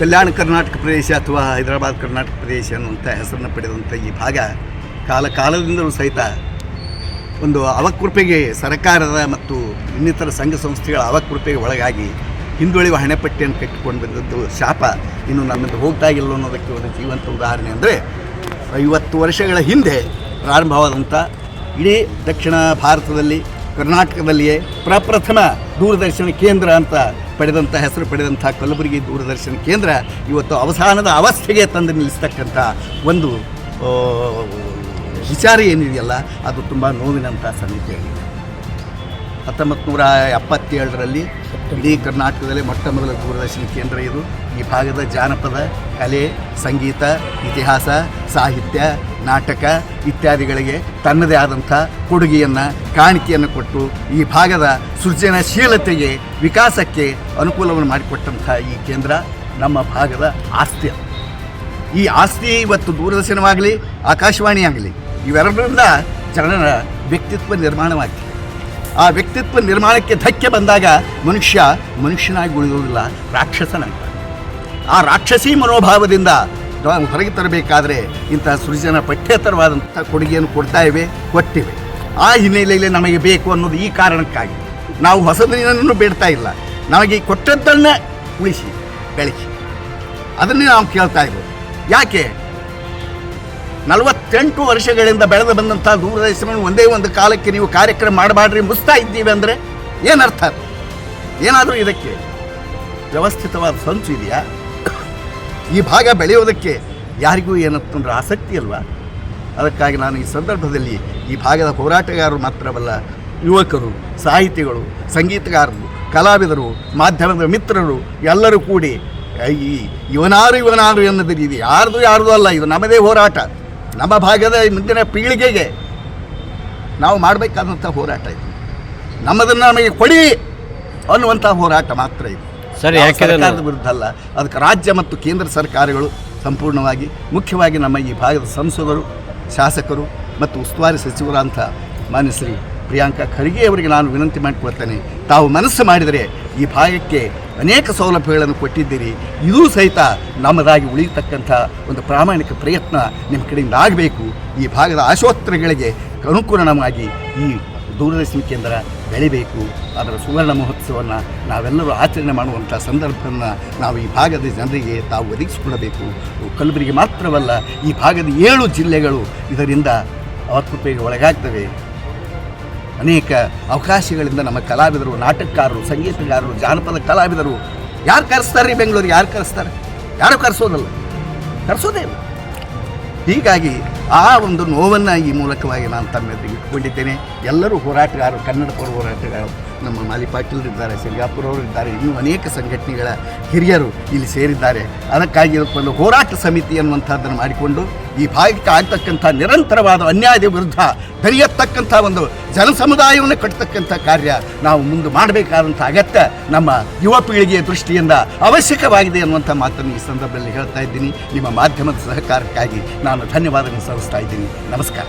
ಕಲ್ಯಾಣ ಕರ್ನಾಟಕ ಪ್ರದೇಶ ಅಥವಾ ಹೈದರಾಬಾದ್ ಕರ್ನಾಟಕ ಪ್ರದೇಶ ಅನ್ನುವಂಥ ಹೆಸರನ್ನು ಪಡೆದಂಥ ಈ ಭಾಗ ಕಾಲ ಕಾಲದಿಂದಲೂ ಸಹಿತ ಒಂದು ಅವಕೃಪೆಗೆ ಸರ್ಕಾರದ ಮತ್ತು ಇನ್ನಿತರ ಸಂಘ ಸಂಸ್ಥೆಗಳ ಅವಕೃಪೆಗೆ ಒಳಗಾಗಿ ಹಿಂದುಳಿಯುವ ಹಣೆಪಟ್ಟಿಯನ್ನು ಕಟ್ಟಿಕೊಂಡು ಬಂದದ್ದು ಶಾಪ ಇನ್ನು ನಮ್ಮಿಂದ ಹೋಗ್ತಾ ಇಲ್ಲ ಅನ್ನೋದಕ್ಕೆ ಒಂದು ಜೀವಂತ ಉದಾಹರಣೆ ಅಂದರೆ ಐವತ್ತು ವರ್ಷಗಳ ಹಿಂದೆ ಪ್ರಾರಂಭವಾದಂಥ ಇಡೀ ದಕ್ಷಿಣ ಭಾರತದಲ್ಲಿ, ಕರ್ನಾಟಕದಲ್ಲಿಯೇ ಪ್ರಪ್ರಥಮ ದೂರದರ್ಶನ ಕೇಂದ್ರ ಅಂತ ಪಡೆದಂಥ ಹೆಸರು ಪಡೆದಂಥ ಕಲಬುರಗಿ ದೂರದರ್ಶನ ಕೇಂದ್ರ ಇವತ್ತು ಅವಸಾನದ ಅವಸ್ಥೆಗೆ ತಂದು ನಿಲ್ಲಿಸ್ತಕ್ಕಂಥ ಒಂದು ವಿಚಾರ ಏನಿದೆಯಲ್ಲ, ಅದು ತುಂಬ ನೋವಿನಂಥ ಸಂಗತಿಯಾಗಿದೆ ಹತ್ತೊಂಬತ್ತು ನೂರ ಎಪ್ಪತ್ತೇಳರಲ್ಲಿ ಇಡೀ ಕರ್ನಾಟಕದಲ್ಲಿ ಮೊಟ್ಟ ಮೊದಲ ದೂರದರ್ಶನ ಕೇಂದ್ರ ಇದು. ಈ ಭಾಗದ ಜಾನಪದ, ಕಲೆ, ಸಂಗೀತ, ಇತಿಹಾಸ, ಸಾಹಿತ್ಯ ನಾಟಕ ಇತ್ಯಾದಿಗಳಿಗೆ ತನ್ನದೇ ಆದಂಥ ಕೊಡುಗೆಯನ್ನು, ಕಾಣಿಕೆಯನ್ನು ಕೊಟ್ಟು ಈ ಭಾಗದ ಸೃಜನಶೀಲತೆಗೆ, ವಿಕಾಸಕ್ಕೆ ಅನುಕೂಲವನ್ನು ಮಾಡಿಕೊಟ್ಟಂಥ ಈ ಕೇಂದ್ರ ನಮ್ಮ ಭಾಗದ ಆಸ್ತಿ. ಈ ಆಸ್ತಿ ಇವತ್ತು ದೂರದರ್ಶನವಾಗಲಿ ಆಕಾಶವಾಣಿ ಆಗಲಿ ಇವೆರಡರಿಂದ ಜನರ ವ್ಯಕ್ತಿತ್ವ ನಿರ್ಮಾಣವಾಗಿದೆ. ಆ ವ್ಯಕ್ತಿತ್ವ ನಿರ್ಮಾಣಕ್ಕೆ ಧಕ್ಕೆ ಬಂದಾಗ ಮನುಷ್ಯ ಮನುಷ್ಯನಾಗಿ ಉಳಿಯುವುದಿಲ್ಲ ರಾಕ್ಷಸನಂತ ಆ ರಾಕ್ಷಸಿ ಮನೋಭಾವದಿಂದ ನಾವು ಹೊರಗೆ ತರಬೇಕಾದ್ರೆ ಇಂತಹ ಸೃಜನ ಪಠ್ಯೇತರವಾದಂಥ ಕೊಡುಗೆಯನ್ನು ಕೊಡ್ತಾ ಇವೆ, ಕೊಟ್ಟಿವೆ. ಆ ಹಿನ್ನೆಲೆಯಲ್ಲಿ ನಮಗೆ ಬೇಕು ಅನ್ನೋದು ಈ ಕಾರಣಕ್ಕಾಗಿ. ನಾವು ಹೊಸದನ್ನು ಬೇಡ್ತಾ ಇಲ್ಲ. ನಮಗೆ ಕೊಟ್ಟದ್ದನ್ನು ಉಳಿಸಿ, ಬೆಳೆಸಿ. ಅದನ್ನೇ ನಾವು ಕೇಳ್ತಾ ಇರೋದು. ಯಾಕೆ? ನಲವತ್ತೆಂಟು ವರ್ಷಗಳಿಂದ ಬೆಳೆದು ಬಂದಂಥ ದೂರದರ್ಶನವನ್ನು ಒಂದೇ ಒಂದು ಕಾಲಕ್ಕೆ ನೀವು ಕಾರ್ಯಕ್ರಮ ಮಾಡಬಾಡ್ರಿ ಮುಸ್ತಾ ಇದ್ದೀವಿ ಅಂದರೆ ಏನರ್ಥ? ಏನಾದರೂ ಇದಕ್ಕೆ ವ್ಯವಸ್ಥಿತವಾದ ಸಂಚು ಇದೆಯಾ? ಈ ಭಾಗ ಬೆಳೆಯೋದಕ್ಕೆ ಯಾರಿಗೂ ಏನಂತಂದ್ರೆ ಆಸಕ್ತಿ ಅಲ್ವಾ? ಅದಕ್ಕಾಗಿ ನಾನು ಈ ಸಂದರ್ಭದಲ್ಲಿ ಈ ಭಾಗದ ಹೋರಾಟಗಾರರು ಮಾತ್ರವಲ್ಲ, ಯುವಕರು, ಸಾಹಿತಿಗಳು, ಸಂಗೀತಗಾರರು, ಕಲಾವಿದರು, ಮಾಧ್ಯಮದ ಮಿತ್ರರು ಎಲ್ಲರೂ ಕೂಡಿ, ಈ ಇವನಾರು ಇವನಾರು ಎನ್ನೋದು ಇದು ಯಾರ್ದು ಯಾರ್ದು ಅಲ್ಲ, ಇದು ನಮ್ಮದೇ ಹೋರಾಟ. ನಮ್ಮ ಭಾಗದ ಮುಂದಿನ ಪೀಳಿಗೆಗೆ ನಾವು ಮಾಡಬೇಕಾದಂಥ ಹೋರಾಟ ಇದು. ನಮ್ಮದನ್ನು ನಮಗೆ ಕೊಡಿ ಅನ್ನುವಂಥ ಹೋರಾಟ ಮಾತ್ರ ಇದು. ಸರ್, ಸರ್ಕಾರದ ವಿರುದ್ಧ ಅಲ್ಲ ಅದಕ್ಕೆ ರಾಜ್ಯ ಮತ್ತು ಕೇಂದ್ರ ಸರ್ಕಾರಗಳು ಸಂಪೂರ್ಣವಾಗಿ ಮುಖ್ಯವಾಗಿ ನಮ್ಮ ಈ ಭಾಗದ ಸಂಸದರು ಶಾಸಕರು ಮತ್ತು ಉಸ್ತುವಾರಿ ಸಚಿವರಂಥ ಮಾನ್ಯ ಶ್ರೀ ಪ್ರಿಯಾಂಕಾ ಖರ್ಗೆ ಅವರಿಗೆ ನಾನು ವಿನಂತಿ ಮಾಡಿಕೊಳ್ತೇನೆ. ತಾವು ಮನಸ್ಸು ಮಾಡಿದರೆ ಈ ಭಾಗಕ್ಕೆ ಅನೇಕ ಸೌಲಭ್ಯಗಳನ್ನು ಕೊಟ್ಟಿದ್ದೀರಿ. ಇದೂ ಸಹಿತ ನಮ್ಮದಾಗಿ ಉಳಿಯತಕ್ಕಂಥ ಒಂದು ಪ್ರಾಮಾಣಿಕ ಪ್ರಯತ್ನ ನಿಮ್ಮ ಕಡೆಯಿಂದ ಆಗಬೇಕು. ಈ ಭಾಗದ ಆಶೋತ್ತರಗಳಿಗೆ ಅನುಕೂಲನವಾಗಿ ಈ ದೂರದರ್ಶನ ಕೇಂದ್ರ ಬೆಳಿಬೇಕು. ಅದರ ಸುವರ್ಣ ಮಹೋತ್ಸವವನ್ನು ನಾವೆಲ್ಲರೂ ಆಚರಣೆ ಮಾಡುವಂಥ ಸಂದರ್ಭವನ್ನು ನಾವು ಈ ಭಾಗದ ಜನರಿಗೆ ತಾವು ಒದಗಿಸಿಕೊಡಬೇಕು. ಕಲಬುರಗಿ ಮಾತ್ರವಲ್ಲ, ಈ ಭಾಗದ ಏಳು ಜಿಲ್ಲೆಗಳು ಇದರಿಂದ ಅವಕೃಪೆಗೆ ಒಳಗಾಗ್ತವೆ. ಅನೇಕ ಅವಕಾಶಗಳಿಂದ ನಮ್ಮ ಕಲಾವಿದರು, ನಾಟಕಕಾರರು, ಸಂಗೀತಗಾರರು, ಜಾನಪದ ಕಲಾವಿದರು ಯಾರು ಕರೆಸ್ತಾರೆ ರೀ ಬೆಂಗಳೂರಿಗೆ? ಯಾರು ಕರೆಸ್ತಾರೆ? ಯಾರು ಕರೆಸೋದಲ್ಲ? ಕರೆಸೋದೇ ಇಲ್ಲ. ಹೀಗಾಗಿ ಆ ಒಂದು ನೋವನ್ನು ಈ ಮೂಲಕವಾಗಿ ನಾನು ತಮ್ಮೆದುರಿಗೆ ಇಟ್ಕೊಂಡಿದ್ದೇನೆ ಎಲ್ಲರೂ ಹೋರಾಟಗಾರರು ಕನ್ನಡ ಪರ ಹೋರಾಟಗಾರರು. ನಮ್ಮ ಮಾಲಿ ಪಾಟೀಲ್ ಇದ್ದಾರೆ, ಸಿಂಗಾಪುರ ಅವರು ಇದ್ದಾರೆ, ಇನ್ನೂ ಅನೇಕ ಸಂಘಟನೆಗಳ ಹಿರಿಯರು ಇಲ್ಲಿ ಸೇರಿದ್ದಾರೆ. ಅದಕ್ಕಾಗಿ ಒಂದು ಹೋರಾಟ ಸಮಿತಿ ಅನ್ನುವಂಥದ್ದನ್ನು ಮಾಡಿಕೊಂಡು ಈ ಭಾಗಕ್ಕೆ ಆಗ್ತಕ್ಕಂಥ ನಿರಂತರವಾದ ಅನ್ಯಾಯದ ವಿರುದ್ಧ ದರಿಯತಕ್ಕಂಥ ಒಂದು ಜನಸಮುದಾಯವನ್ನು ಕಟ್ಟತಕ್ಕಂಥ ಕಾರ್ಯ ನಾವು ಮುಂದೆ ಮಾಡಬೇಕಾದಂಥ ಅಗತ್ಯ ನಮ್ಮ ಯುವ ಪೀಳಿಗೆಯ ದೃಷ್ಟಿಯಿಂದ ಅವಶ್ಯಕವಾಗಿದೆ ಅನ್ನುವಂಥ ಮಾತನ್ನು ಈ ಸಂದರ್ಭದಲ್ಲಿ ಹೇಳ್ತಾ ಇದ್ದೀನಿ. ನಿಮ್ಮ ಮಾಧ್ಯಮದ ಸಹಕಾರಕ್ಕಾಗಿ ನಾನು ಧನ್ಯವಾದಗಳನ್ನು ಸಲ್ಲಿಸ್ತಾ ಇದ್ದೀನಿ. ನಮಸ್ಕಾರ.